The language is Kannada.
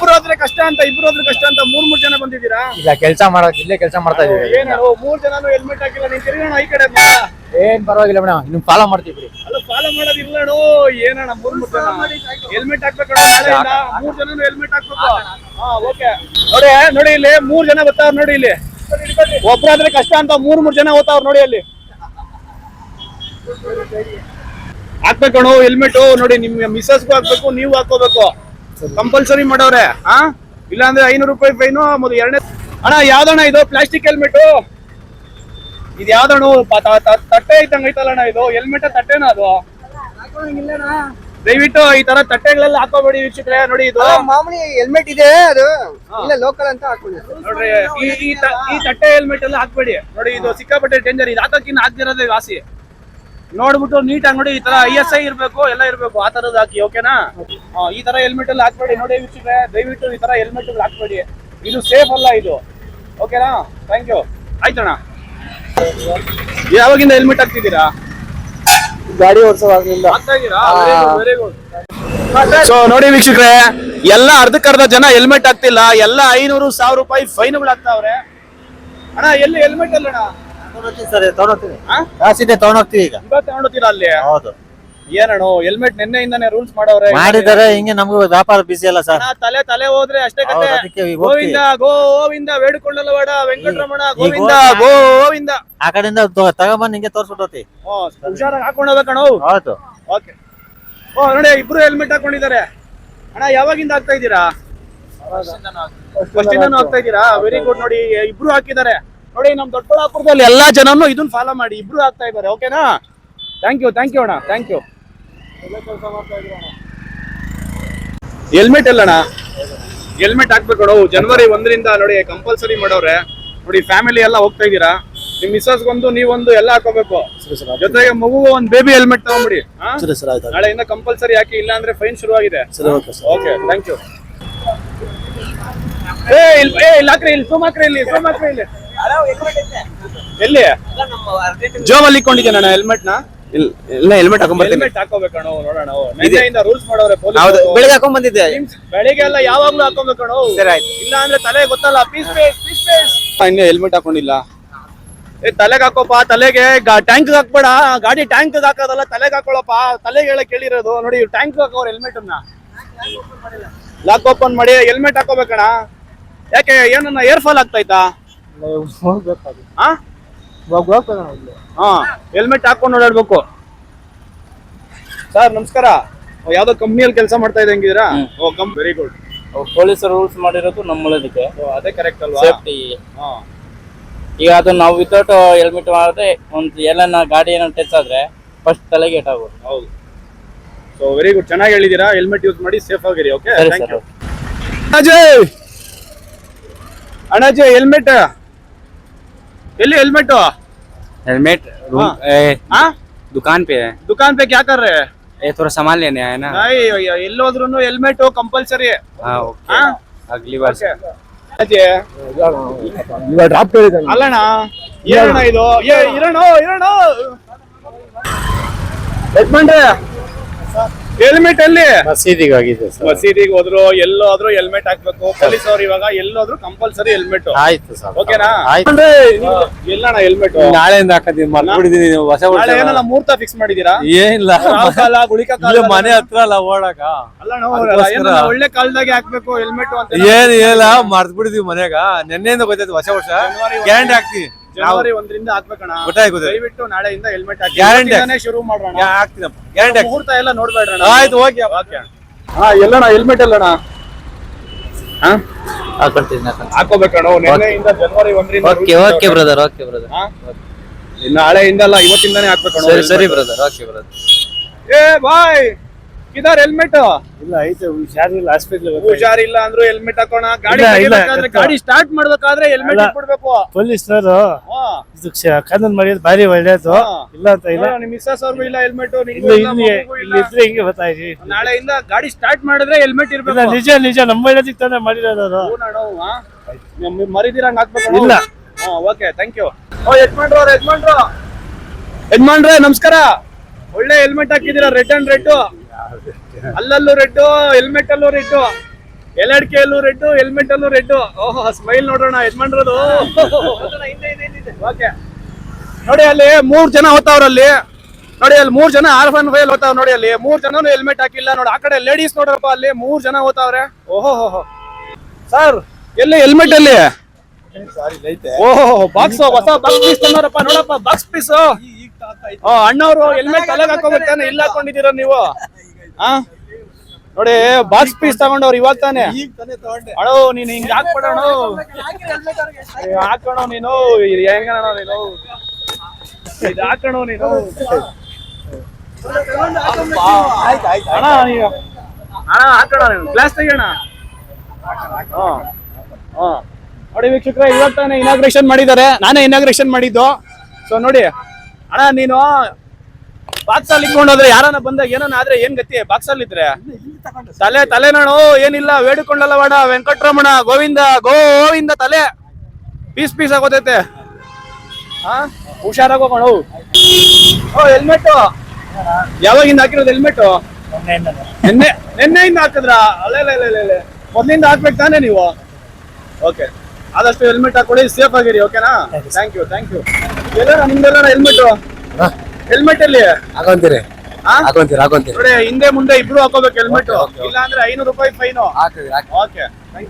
ಒಬ್ರು ಹೋದ್ರೆ ಕಷ್ಟ ಅಂತ ಇಬ್ರು ಹೋದ್ರೆ ಕಷ್ಟ ಅಂತ ಮೂರ್ ಮೂರ್ ಜನ ಬಂದಿದ್ದೀರಾ? ಇಲ್ಲ ಕೆಲಸ ಮಾಡಕ್ ಇಲ್ಲೇ ಕೆಲಸ ಮಾಡ್ತಾ ಇದೀವಿ ಏನು ಮೂರ್ ಜನನು ಹೆಲ್ಮೆಟ್ ಹಾಕಿಲ್ಲ ನೀನ್ ತಿರ್ಗೋಣ ಈ ಕಡೆ ಬಾ. ಏನ್ ಪರವಾಗಿಲ್ಲ ಮೇಡಮ್ ನಿಮ್ ಫಾಲೋ ಮಾಡ್ತೀವಿ ಅಲ್ಲ ಫಾಲೋ ಮಾಡೋದಿಲ್ಲ ಅಣ್ಣ ಏನಣ್ಣ ಮೂರ್ ಮೂರ್ ಜನ. ಹೆಲ್ಮೆಟ್ ಹಾಕ್ಬೇಕು ಮೂರ್ ಜನನು ಹೆಲ್ಮೆಟ್ ಹಾಕ್ಬೇಕು. ಹಾ ಓಕೆ ನೋಡಿ ನೋಡಿ ಇಲ್ಲಿ ಮೂರ್ ಜನ ಬರ್ತಾವ್ರ ನೋಡಿ ಇಲ್ಲಿ. ಒಬ್ರಾದ್ರೆ ಕಷ್ಟ ಅಂತ ಮೂರ್ ಮೂರ್ ಜನ ಓದ್ತಾವ್ರ ನೋಡಿ ಅಲ್ಲಿ. ಹಾಕ್ಬೇಕು ಹೆಲ್ಮೆಟ್ ನೋಡಿ ನಿಮ್ಗೆ ಮಿಸ್ಸಸ್ಗೂ ಹಾಕ್ಬೇಕು ನೀವು ಹಾಕೋಬೇಕು ಕಂಪಲ್ಸರಿ ಮಾಡವ್ರೆ ಹಾ ಇಲ್ಲಾಂದ್ರೆ ಐನೂರು ರೂಪಾಯಿ ಫೈನು ಮೊದಲು ಎರಡನೇ ಅಣ್ಣ ಯಾವ್ದಣ್ಣ ಇದು? ಪ್ಲಾಸ್ಟಿಕ್ ಹೆಲ್ಮೆಟ್ ಇದು ಯಾವ್ದಣ್ಣ? ತಟ್ಟೆ ಇದ್ದಂಗ ಐತಲ್ಲಣ್ಣ ಇದು? ಹೆಲ್ಮೆಟ್ ತಟ್ಟೆನ ಅದು? ದಯವಿಟ್ಟು ಈ ತರ ತಟ್ಟೆಗಳೆಲ್ಲ ಹಾಕೋಬೇಡಿ ವಿಚಿತ್ರ ನೋಡಿ ಇದು. ಮಾಮೂಲಿ ಹೆಲ್ಮೆಟ್ ಇದೆ ಅದು. ಇಲ್ಲ ಲೋಕಲ್ ಅಂತ ಹಾಕೊಳ್ಳಿ. ನೋಡ್ರಿ ಈ ತಟ್ಟೆ ಹೆಲ್ಮೆಟ್ ಎಲ್ಲ ಹಾಕ್ಬೇಡಿ. ನೋಡಿ ಇದು ಸಿಕ್ಕಾಪಟ್ಟೆ ಡೇಂಜರ್ ಇದು ಹಾಕಕ್ಕಿನ್ನ ಹಾಕ್ದಿರೋದೇ ವಾಸಿ. ನೋಡ್ಬಿಟ್ಟು ನೀಟಾಗಿ ನೋಡಿ ಈ ತರ ಐ ಎಸ್ ಐ ಇರ್ಬೇಕು ಎಲ್ಲ ಇರ್ಬೇಕು ಆ ತರದ್ ಹಾಕಿ ಓಕೆನಾ ಈ ತರ ಹೆಲ್ಮೆಟ್ ಅಲ್ಲಿ ಹಾಕ್ಬೇಡಿ. ನೋಡಿ ವೀಕ್ಷಕರೇ ದಯವಿಟ್ಟು ಈ ತರ ಹೆಲ್ಮೆಟ್ ಹಾಕ್ಬೇಡಿ. ಇದು ಸೇಫ್ ಅಲ್ಲ ಇದು. ಓಕೆನಾ ಥ್ಯಾಂಕ್ ಯು ಆಯ್ತಣ್ಣ. ಯಾವಾಗಿಂದ ಹೆಲ್ಮೆಟ್ ಹಾಕ್ತಿದ್ದೀರಾ? ಗಾಡಿ ಓಡಿಸೋವಾಗ್ಲಿಲ್ಲ ಸೊ ನೋಡಿ ವೀಕ್ಷಕರೇ ಎಲ್ಲ ಅರ್ಧಕ್ಕರ್ಧ ಜನ ಹೆಲ್ಮೆಟ್ ಹಾಕ್ತಿಲ್ಲ. ಎಲ್ಲ ಐನೂರು ಸಾವಿರ ರೂಪಾಯಿ ಫೈನ್ಗಳು ಹಾಕ್ತಾವ್ರೆ ಅಣ್ಣ ಎಲ್ಲಿ ಹೆಲ್ಮೆಟ್ ಅಲ್ಲ ಸರ್ ತಗೊಂಡೋಗ್ತೀವಿ ಹಾ? ಕಾಸಿದೆ ತಗೊಂಡೋಗ್ತೀವಿ ಈಗ. ಇವಾಗ ತಗೊಂಡೋತೀರಾ ಅಲ್ಲಿ? ಹೌದು. ಏನಣ್ಣ ಹೆಲ್ಮೆಟ್ ನಿನ್ನೆಯಿಂದಾನೆ ರೂಲ್ಸ್ ಮಾಡವ್ರೆ ಮಾಡಿದ್ದಾರೆ ಹಿಂಗೆ ನಮ್ಗೂ ವ್ಯಾಪಾರ ಬಿಸಿ ಅಲ್ಲ ಸರ್. ಅಣ್ಣ, ತಲೆ ತಲೆ ಹೋದ್ರೆ ಅಷ್ಟೇ ಕತೆ. ಅದಕ್ಕೆ ಈಗ ಗೋವಿಂದ ಗೋವಿಂದ ಬೇಡಿಕೊಳ್ಳಲ್ಲ ಬೇಡ ವೆಂಕಟರಮಣ ಗೋವಿಂದ ಗೋವಿಂದ. ಆ ಕಡೆಯಿಂದ ತೊ- ತಗೊಂಬಂದ್ ಹಿಂಗೆ ತೋರ್ಸ್ಬಿಟ್ಟೋತಿ. ಹುಷಾರಾಗಿ ಹಾಕೊಂಡು ಹೋಗ್ಬೇಕಣ್ಣ ಹೌದು. ಓಕೆ ಓ ನೋಡಿ ಇಬ್ರು ಹೆಲ್ಮೆಟ್ ಹಾಕೊಂಡಿದ್ದಾರೆ. ಅಣ್ಣ ಯಾವಾಗಿಂದ ಹಾಕ್ತಾ ಇದ್ದೀರಾ? ಫಸ್ಟ್ ಇಂದಾನು ಹಾಕ್ತಾ ಇದ್ದೀರಾ? ವೆರಿ ಗುಡ್ ನೋಡಿ ಇಬ್ರು ಹಾಕಿದ್ದಾರೆ. ನೋಡಿ ನಮ್ ದೊಡ್ಡಬಳ್ಳಾಪುರದಲ್ಲಿ ಎಲ್ಲಾ ಜನನು ಇದನ್ನ ಫಾಲೋ ಮಾಡಿ ಇಬ್ರು ಆಗ್ತಾ ಇದ್ದಾರೆ ಓಕೆನಾ ಥ್ಯಾಂಕ್ ಯು ಥ್ಯಾಂಕ್ ಯು ಅಣ್ಣ ಥ್ಯಾಂಕ್ ಯು ಹೆಲ್ಮೆಟ್ ಅಲ್ಲಣ್ಣ ಹೆಲ್ಮೆಟ್ ಹಾಕ್ಬೇಕು ನೋವು ಜನವರಿ ಒಂದರಿಂದ ನೋಡಿ ಕಂಪಲ್ಸರಿ ಮಾಡವ್ರೆ ನೋಡಿ ಫ್ಯಾಮಿಲಿ ಎಲ್ಲ ಹೋಗ್ತಾ ಇದ್ದೀರಾ? ನಿಮ್ ಮಿಸ್ಸಸ್ಗೊಂದು ನೀವೊಂದು ಎಲ್ಲ ಹಾಕೋಬೇಕು. ಜೊತೆಗೆ ಮಗು ಒಂದ್ ಬೇಬಿ ಹೆಲ್ಮೆಟ್ ತಗೊಂಬಿಡಿ ನಾಳೆಯಿಂದ ಕಂಪಲ್ಸರಿ ಹಾಕಿ ಇಲ್ಲ ಅಂದ್ರೆ ಫೈನ್ ಶುರು ಆಗಿದೆ okay sir. Okay thank you ಏ ಇಲ್ಲಿ ಏ ಇಲ್ಲಿ ಹಾಕ್ರಿ ಇಲ್ಲಿ ಸುಮ್ ಹಾಕ್ರಿ ಇಲ್ಲಿ ಸುಮ್ ಹಾಕ್ರಿ ಇಲ್ಲಿ. ಎಲ್ಲಿ? ಜೋಬಲ್ಲಿ ಇಟ್ಕೊಂಡಿದ್ದೆ ನಾನು ಹೆಲ್ಮೆಟ್ನ? ಇಲ್ಲ ಹೆಲ್ಮೆಟ್ ಹಾಕೊಂಡ್ಬರ್ತೀನಿ ಹೆಲ್ಮೆಟ್ ಹಾಕೋಬೇಕಣ್ಣ ನೋಡೋಣ ನಿನ್ನೆಯಿಂದ ರೂಲ್ಸ್ ಮಾಡವ್ರೆ ಹೌದು ಪೊಲೀಸ್ ಬೆಳಿಗ್ಗೆ ಹಾಕೊಂಡ್ ಬಂದಿದ್ದೆ ಬೆಳಿಗ್ಗೆ ಎಲ್ಲ ಯಾವಾಗ್ಲೂ ಹಾಕೋಬೇಕಣ ಸರಿ ಆಯ್ತು. ಇಲ್ಲ ಅಂದ್ರೆ ತಲೆ ಗೊತ್ತಲ್ಲ ಪೀಸ್ ಪೇಸ್ ಪೀಸ್ ಪೇಸ್ ಇನ್ನು ಹೆಲ್ಮೆಟ್ ಹಾಕೊಂಡಿಲ್ಲ. ಏ ತಲೆಗೆ ಹಾಕೋಪ ತಲೆಗೆ ಟ್ಯಾಂಕ್ ಹಾಕ್ಬೇಡ. ಗಾಡಿ ಟ್ಯಾಂಕ್ ಹಾಕೋದಲ್ಲ ತಲೆಗೆ ಹಾಕೊಳ್ಳಪ್ಪ. ತಲೆಗೆ ಹೇಳಕ್ ಕೇಳಿರೋದು. ನೋಡಿ ಟ್ಯಾಂಕ್ ಹಾಕೋರ್ ಹೆಲ್ಮೆಟ್ ಅನ್ನ. ಲಾಕ್ ಓಪನ್ ಮಾಡಿ ಹೆಲ್ಮೆಟ್ ಹಾಕೋಬೇಕಣ ಯಾಕೆ ಏನನ್ನ ಏರ್ ಫಾಲ್ ಆಗ್ತೈತಾ ಹಾ? ಹಾ ಹೆಲ್ಮೆಟ್ ಹಾಕೊಂಡು ಓಡಾಡ್ಬೇಕು. ಸರ್ ನಮಸ್ಕಾರ. ಓ, ಯಾವ್ದೋ ಕಂಪ್ನಿಯಲ್ಲಿ ಕೆಲಸ ಮಾಡ್ತಾ ಇದೆ ಓ ಕಂ ವೆರಿ ಗುಡ್ ಪೊಲೀಸರು ರೂಲ್ಸ್ ಮಾಡಿರೋದು ನಮ್ಮ ಒಳ್ಳೇದಕ್ಕೆ ಅದೇ ಕರೆಕ್ಟ್ ಅಲ್ವಾ? ಸೇಫ್ಟಿ ಹಾ. ಈಗ ಅದು ನಾವು ವಿತೌಟ್ ಹೆಲ್ಮೆಟ್ ಮಾಡಿದ್ರೆ ಒಂದು ಎಲ್ಲನ ಗಾಡಿ ಏನೋ ಟಚ್ ಆದ್ರೆ ಫಸ್ಟ್ ತಲೆಗೆ ಏಟ್ ಆಗೋದು. ಹೌದು. ಸೊ ವೆರಿ ಗುಡ್ ಚೆನ್ನಾಗಿ ಹೇಳಿದೀರಾ ಹೆಲ್ಮೆಟ್ ಯೂಸ್ ಮಾಡಿ ಸೇಫ್ ಆಗಿರಿ ಓಕೆ ಸರಿ ಥ್ಯಾಂಕ್ ಸರ್ ಯು ಅಜಯ್ ಅಣ್ಣಾಜಯ್ ಹೆಲ್ಮೆಟ್ ಎಲ್ಲಿ ಹೆಲ್ಮೆಟ್? ಹೆಲ್ಮೆಟ್ ದುಕಾನ್ ಪೇ ಹಾ ದುಕಾನ್ ಪೇ. ಕ್ಯಾ ಕರ್ ರೇ ये थोड़ा सामान लेने आए ना ಎಲ್ಲೋದ್ರು ಹೆಲ್ಮೆಟ್ ಕಂಪಲ್ಸರಿ. हाँ ओके ಅಲ್ಲಣ್ಣ ಇದು. ಏ ಇರೋಣ ಇರೋಣ ಹೆಲ್ಮೆಟ್ ಅಲ್ಲಿ? ಮಸೀದಿಗೆ ಹೋಗಿದ್ದೆ ಸರ್. ಮಸೀದಿಗೆ ಹೋದ್ರು ಎಲ್ಲೋದ್ರು ಹೆಲ್ಮೆಟ್ ಹಾಕ್ಬೇಕು. ಪೊಲೀಸ್ ಅವ್ರು ಇವಾಗ ಎಲ್ಲೋದ್ರು ಕಂಪಲ್ಸರಿ ಹೆಲ್ಮೆಟ್ ಆಯ್ತು ಸರ್. ಓಕೆನಾ? ಆಯ್ತು. ಎಲ್ಲಣ್ಣ ಹೆಲ್ಮೆಟ್ ನಾಳೆಯಿಂದ ಹಾಕತ್ತೀನಿ ಮರ್ಬಿಡಿದೀನಿ ಹೊಸ ವರ್ಷ ನಾಳೆ ಏನಲ್ಲ ಮುಹೂರ್ತ ಫಿಕ್ಸ್ ಮಾಡಿದೀರಾ? ಏನಿಲ್ಲ. ಕಾಲ ಗುಳಿಕ ಕಾಲ ಇಲ್ಲೇ ಮನೆ ಹತ್ರ ಅಲ್ಲ ಓಡಾಕ ಅಲ್ಲ ನಾವು ಅದಕ್ಕೋಸ್ಕರ. ಏನಲ್ಲ ಒಳ್ಳೆ ಕಾಲದಾಗೆ ಹಾಕ್ಬೇಕು ಹೆಲ್ಮೆಟ್ ಅಂತ. ಏನ್ ಏನಿಲ್ಲ ಮರ್ತ್ ಬಿಡಿದೀವಿ ಮನ್ಯಾಗ. ನೆನ್ನೆಯಿಂದ ಗೊತ್ತಾಯ್ತು ಹೊಸ ವರ್ಷ ಗ್ಯಾಂಡ್ ಹಾಕ್ತೀವಿ. ಜನವರಿ ಒಂದರಿಂದ ಹಾಕ್ಬೇಕಣ ಗೊತ್ತಾಯ್ತು ದಯವಿಟ್ಟು ನಾಳೆಯಿಂದ ಹೆಲ್ಮೆಟ್ ಹಾಕಿ. Guarantee. ಇವತ್ತಿಂದಾನೇ ಶುರು ಮಾಡೋಣ ಹಾಕ್ತೀನಪ್ಪ ಗ್ಯಾರಂಟಿ ಮುಹೂರ್ತ ಎಲ್ಲ ನೋಡ್ಬೇಡ್ರಣ ಆಯ್ತು ಓಕೆ ಓಕೆ. ಹಾ ಎಲ್ಲಣ್ಣ ಹೆಲ್ಮೆಟ್ ಎಲ್ಲಣ್ಣ ಹಾ? ಹಾಕೊಳ್ತೀನಿ ಹಾಕೋಬೇಕಣ್ಣ ನಿನ್ನೆಯಿಂದ ಜನವರಿ ಒಂದರಿಂದ okay okay brother okay brother ಹಾ? ನಾಳೆಯಿಂದ ಅಲ್ಲ ಇವತ್ತಿಂದಾನೇ ಹಾಕ್ಬೇಕಣ್ಣ. ಸರಿ ಸರಿ. ಬ್ರದರ್ ಓಕೆ ಬ್ರದರ್ ಏ ಬಾಯ್ ಕಿದಾರ್ ಹೆಲ್ಮೆಟ್ ಇಲ್ಲ ಐತೆ ಹುಷಾರಿಲ್ಲ ಹಾಸ್ಪಿಟ್ಲ್ ಹುಷಾರಿಲ್ಲ ಅಂದ್ರು ಹೆಲ್ಮೆಟ್ ಹಾಕೋಣ. ಗಾಡಿ ಇಲ್ಲ, ಇಲ್ಲ, ತೆಗಿಬೇಕಾದ್ರೆ. ಗಾಡಿ ಸ್ಟಾರ್ಟ್ ಮಾಡ್ಬೇಕಾದ್ರೆ ಹೆಲ್ಮೆಟ್ ಅಲ್ಲ. ಪೊಲೀಸ್ ಪೊಲೀಸ್ನವರು ಹಾ. ಇದು ಕಾನೂನು ಮಾಡಿದ್ ಭಾರಿ ಒಳ್ಳೇದು. ಹಾ. ಇಲ್ಲ ಅಂತ ಇಲ್ಲ. ನೋಡು, ನಿಮ್ ಮಿಸ್ಸಸ್ ಅವ್ರಿಗೂ ಇಲ್ಲ ಹೆಲ್ಮೆಟ್ ಇಲ್ಲ ಇಲ್ಲಿ ಇಲ್ಲಿ. ಇದ್ರೆ ಹಿಂಗೆ ನಾಳೆ ನಾಳೆಯಿಂದ ಗಾಡಿ ಸ್ಟಾರ್ಟ್ ಮಾಡಿದ್ರೆ ಹೆಲ್ಮೆಟ್ ಇಲ್ಲ ಇರ್ಬೇಕು. ನಿಜ ನಿಜ ನಮ್ಮ ಒಳ್ಳೇದಕ್ಕೆ ತಾನೇ ಮಾಡಿರೋದು ಮರಿದಿರ ಹಾ? ನಿಮ್- ಮರಿದಿರಂಗ್ ಹಾಕ್ಬೇಕು ಇಲ್ಲ. ಓಕೆ ಥ್ಯಾಂಕ್ ಯು ಓ ಯಜಮಾನ್ರು ಅವ್ರ ಯಜಮಾನ್ರು. ಯಜಮಾನ್ರೆ ನಮಸ್ಕಾರ. ಒಳ್ಳೆ ಹೆಲ್ಮೆಟ್ ಹಾಕಿದೀರಾ ರೆಡ್ ಅಂಡ್ ರೆಡ್ ಅಲ್ಲಲ್ಲೂ ರೆಡ್ ಹೆಲ್ಮೆಟ್ ಅಲ್ಲೂ ರೆಡ್ ಎಲ್ಲಡಿಕೆಯಲ್ಲೂ ರೆಡ್ ಹೆಲ್ಮೆಟ್ ಅಲ್ಲೂ ರೆಡ್ ಓಹೋ, ಸ್ಮೈಲ್ ನೋಡೋಣ, ಯಜಮಾನ್ರದು. ಓಕೆ. ನೋಡಿ ಅಲ್ಲಿ ಮೂರ್ ಜನ ಹೋತಾವ್ರಲ್ಲಿ ನೋಡಿ ಅಲ್ಲಿ ಮೂರ್ ಜನ ಆರ್ ಒನ್ ಫೈಲ್ ಹೋತಾವ್ ನೋಡಿ ಅಲ್ಲಿ. ಮೂರ್ ಜನನು ಹೆಲ್ಮೆಟ್ ಹಾಕಿಲ್ಲ. ನೋಡಿ, ಆ ಕಡೆ ಲೇಡೀಸ್ ನೋಡ್ರಪ್ಪ ಅಲ್ಲಿ ಮೂರ್ ಜನ ಹೋತಾವ್ರೆ ಓಹೋ ಸರ್, ಎಲ್ಲಿ ಹೆಲ್ಮೆಟ್ ಅಲ್ಲಿ? ಓಹೋ ಹೊಸ ಪೀಸ್ ನೋಡಪ್ಪ ಬಾಕ್ಸ್ ಪೀಸ್ ಅಣ್ಣವ್ರು, ಹೆಲ್ಮೆಟ್ ತಲೆಗೆ ಹಾಕೋಬೇಕು ಇಲ್ಲ ಹಾಕೊಂಡಿದ್ದೀರಾ ನೀವು? ಆ? ನೋಡಿ ಬಾಕ್ಸ್ ಪೀಸ್ ತಗೊಂಡವ್ರು ಇವಾಗ ತಾನೆ? ಅಳೋ ನೀನ್ ಹಿಂಗ್ ಹಾಕ್ಬಿಡೋಣ ಹಾಕೋಣ ನೀನು ಹೆಂಗಣ ನೀನು? ಇದು ಹಾಕೋಣ ನೀನು? ಅಣ್ಣ ನೀವು ಅಣ್ಣ ಹಾಕೋಣ ನೀನು ಗ್ಲಾಸ್ ತೆಗಿಯೋಣ. ಹಾ ಹಾ ನೋಡಿ ವೀಕ್ಷಕರ ಇವತ್ತು ತಾನೇ ಇನಾಗ್ರೇಷನ್ ಮಾಡಿದ್ದಾರೆ. ನಾನೇ ಇನಾಗ್ರೇಷನ್ ಮಾಡಿದ್ದು. ಸೊ ನೋಡಿ ಅಣ್ಣ ನೀನು ಬಾಕ್ಸ್ ಅಲ್ಲಿ ಇಟ್ಕೊಂಡೋದ್ರೆ ಯಾರನ್ನ ಬಂದಾಗ ಏನನ್ನ ಆದ್ರೆ ಏನ್ ಗತಿ? ಬಾಕ್ಸ್ ಅಲ್ಲಿ ಇದ್ರೆ? ತಲೆ ತಲೆನಾಣು ಏನಿಲ್ಲ, ಬೇಡಿಕೊಂಡಲ್ಲ ಬೇಡ ವೆಂಕಟರಮಣ, ಗೋವಿಂದ ಗೋವಿಂದ ತಲೆ. ಪೀಸ್ ಪೀಸ್ ಆಗೋತೈತೆ. ಹಾ? ಹುಷಾರಾಗಿ ಹೋಗೋಣ ಓ ಹೆಲ್ಮೆಟ್ ಯಾವಾಗಿಂದ ಹಾಕಿರೋದು ಹೆಲ್ಮೆಟ್ ನಿನ್ನೆ, ನಿನ್ನೆಯಿಂದ ಹಾಕಿದ್ರ? ಅಲ್ಲೇ ಮೊದ್ಲಿಂದ ಹಾಕ್ಬೇಕು ತಾನೇ ನೀವು? ಓಕೆ ಆದಷ್ಟು ಹೆಲ್ಮೆಟ್ ಹಾಕೊಳ್ಳಿ. ಸೇಫ್ ಆಗಿರಿ ಓಕೆನಾ ಥ್ಯಾಂಕ್ ಯು ಥ್ಯಾಂಕ್ ಯು ಎಲ್ಲರ ನಿಮ್ದೆಲ್ಲ ಹೆಲ್ಮೆಟ್ ಹೆಲ್ಮೆಟ್ ಅಲ್ಲಿ? ಹಾಕೊಂತೀರಿ. ಆ? ಹಾಕೊಂತೀರಿ ಹಾಕೊಂತೀರಿ. ನೋಡಿ ಹಿಂದೆ ಮುಂದೆ ಇಬ್ರು ಹಾಕೋಬೇಕು ಹೆಲ್ಮೆಟ್ ಇಲ್ಲ ಅಂದ್ರೆ ಐನೂರು ರೂಪಾಯಿ ಫೈನು ಹಾಕಿದ್ರಿ ಓಕೆ ಥ್ಯಾಂಕ್ ಯು